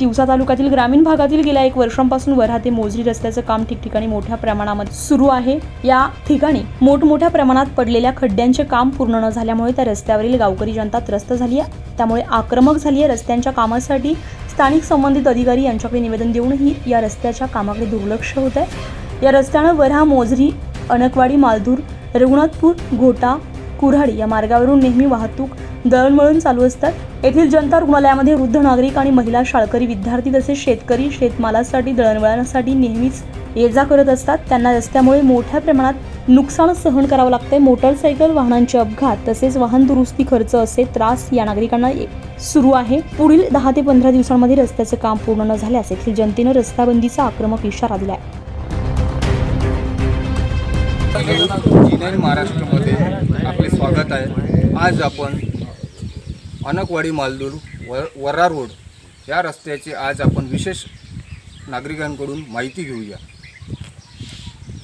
तिवसा तालुक्यातील ग्रामीण भागातील गेल्या एक वर्षांपासून वऱ्हा ते मोजरी रस्त्याचं काम ठिकठिकाणी मोठ्या प्रमाणामध्ये सुरू आहे. या ठिकाणी मोठमोठ्या प्रमाणात पडलेल्या खड्ड्यांचे काम पूर्ण न झाल्यामुळे त्या रस्त्यावरील गावकरी जनता त्रस्त झाली आहे. त्यामुळे आक्रमक झाली आहे रस्त्यांच्या कामासाठी. स्थानिक संबंधित अधिकारी यांच्याकडे निवेदन देऊनही या रस्त्याच्या कामाकडे दुर्लक्ष होत आहे. या रस्त्यानं वरहा मोजरी अनकवाडी मालधूर रघुनाथपूर घोटा कुऱ्हाडी या मार्गावरून नेहमी वाहतूक दळणवळण चालू असतात. येथील जनता रुग्णालयामध्ये वृद्ध नागरिक आणि महिला शाळकरी विद्यार्थी तसेच शेतकरी शेतमालासाठी दळणवळणासाठी नेहमीच ये जा करत असतात. त्यांना रस्त्यामुळे मोठ्या प्रमाणात नुकसान सहन करावं लागतंय. मोटरसायकल वाहनांचे अपघात तसेच वाहन दुरुस्ती खर्च असे त्रास या नागरिकांना सुरू आहे. पुढील दहा ते पंधरा दिवसांमध्ये रस्त्याचे काम पूर्ण न झाल्यास येथील जनतेनं रस्ताबंदीचा आक्रमक इशारा दिलाय. महाराष्ट्रामध्ये आपले स्वागत आहे. आज आपण अनकवाडी मालदूर व वर्रा रोड या रस्त्याची आज आपण विशेष नागरिकांकडून माहिती घेऊया.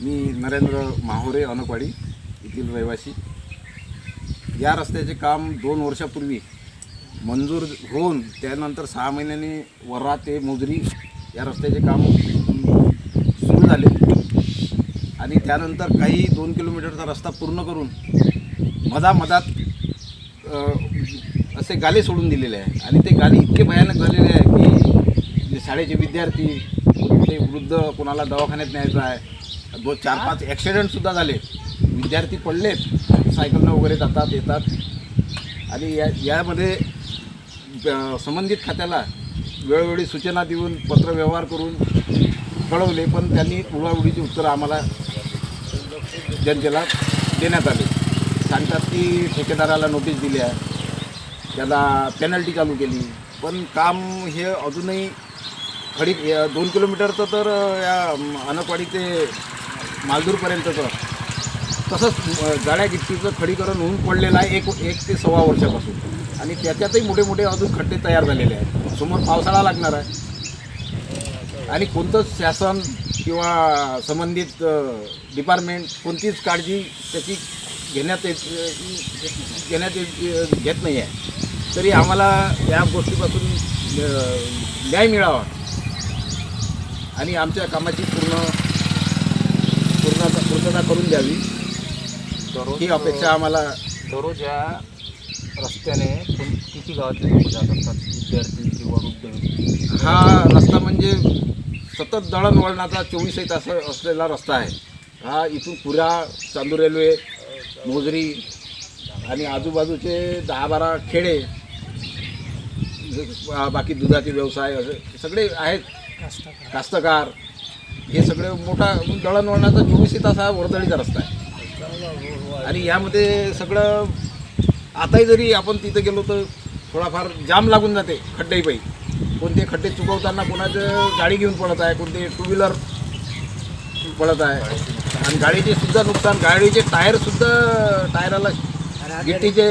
मी नरेंद्र माहोरे अनकवाडी येथील रहिवासी. या रस्त्याचे काम दोन वर्षापूर्वी मंजूर होऊन त्यानंतर सहा महिन्यांनी वर्रा ते मोजरी या रस्त्याचे काम सुरू झाले. आणि त्यानंतर काही दोन किलोमीटरचा रस्ता पूर्ण करून मधामधात असे गाले सोडून दिलेले आहे. आणि ते गाले इतके भयानक झालेले आहे की जे शाळेचे विद्यार्थी ते वृद्ध कोणाला दवाखान्यात न्यायचं आहे. दोन चार पाच ॲक्सिडेंटसुद्धा झाले. विद्यार्थी पडलेत सायकलनं वगैरे जातात येतात. आणि या यामध्ये संबंधित खात्याला वेळोवेळी सूचना देऊन पत्रव्यवहार करून कळवले पण त्यांनी उडाउडीची उत्तरं आम्हाला जनतेला देण्यात आले. सांगतात की ठेकेदाराला नोटीस दिली आहे. त्याला पेनल्टी चालू केली. पण काम हे अजूनही खडी या दोन किलोमीटरचं तर या अनकवाडी ते मालदूरपर्यंतचं तसंच गाड्या गिट्टीचं खडीकरण होऊन पडलेलं आहे एक एक ते सव्वा वर्षापासून. आणि त्याच्यातही मोठे मोठे अजून खड्डे तयार झालेले आहेत. समोर पावसाळा लागणार आहे. आणि कोणतंच शासन किंवा संबंधित डिपार्टमेंट कोणतीच काळजी त्याची घेण्यात येत घेण्यात येत घेत नाही आहे तरी आम्हाला या गोष्टीपासून न्याय मिळावा. आणि आमच्या कामाची पूर्ण पूर्णता पूर्तता करून द्यावी. ही अपेक्षा आम्हाला दररोज या रस्त्याने किती गावातले लोक जात असतात? विद्यार्थी किंवा वृद्ध. हा रस्ता म्हणजे सतत दळणवळणाचा चोवीसही तास असलेला रस्ता आहे. हा इथून पुरा चांदूर रेल्वे मोजरी आणि आजूबाजूचे दहा बारा खेडे बाकी दुधाचे व्यवसाय असे सगळे आहेत. कास्तकार. हे सगळे मोठा दळणवळणाचा चोवीसही तास हा वर्दळीचा रस्ता आहे. आणि यामध्ये सगळं आताही जरी आपण तिथं गेलो तर थोडाफार जाम लागून जाते खड्डेही कोणते खड्डे चुकवताना कोणाचं गाडी घेऊन पडत आहे कोणते टू व्हीलर पडत आहे. आणि गाडीचे सुद्धा नुकसान गाडीचे टायरसुद्धा टायराला गिट्टीचे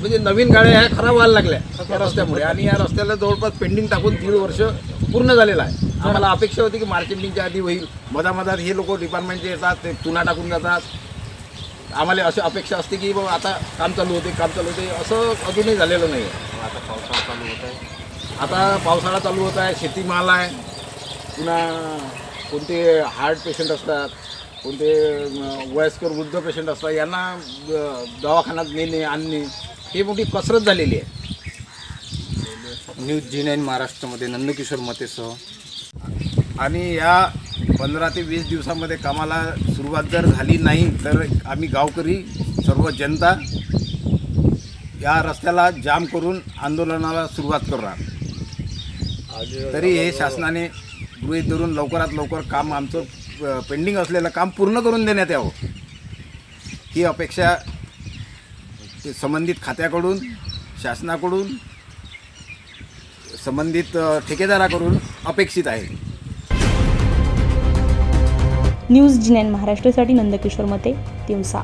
म्हणजे नवीन गाड्या ह्या खराब व्हायला लागल्या या रस्त्यामुळे. आणि या रस्त्याला जवळपास पेंडिंग टाकून दीड वर्ष पूर्ण झालेलं आहे. आम्हाला अपेक्षा होती की मार्केटिंगच्या आधी होईल. मधामधात हे लोक डिपार्टमेंटचे येतात ते चुना टाकून जातात. आम्हाला अशी अपेक्षा असते की बाबा आता काम चालू होते काम चालू होते. असं अजूनही झालेलं नाही. आहे आता पावसाळा चालू होत आहे. आता पावसाळा चालू होत आहे शेतीमाल आहे. पुन्हा कोणते हार्ट पेशंट असतात कोणते वयस्कर वृद्ध पेशंट असतात यांना दवाखान्यात नेणे आणणे ही मोठी कसरत झालेली आहे. न्यूज जी नाईन महाराष्ट्रामध्ये नंदकिशोर मतेसह. आणि या पंधरा ते वीस दिवसामध्ये कामाला सुरुवात जर झाली नाही तर आम्ही गावकरी सर्व जनता या रस्त्याला जाम करून आंदोलनाला सुरुवात करणार. तरी हे शासनाने गृहित धरून लवकरात लवकर काम आमचं पेंडिंग असलेलं काम पूर्ण करून देण्यात यावं. ही अपेक्षा संबंधित खात्याकडून शासनाकडून संबंधित ठेकेदाराकडून अपेक्षित आहे. न्यूज जिनेन महाराष्ट्रासाठी नंदकिशोर मते दिवसा.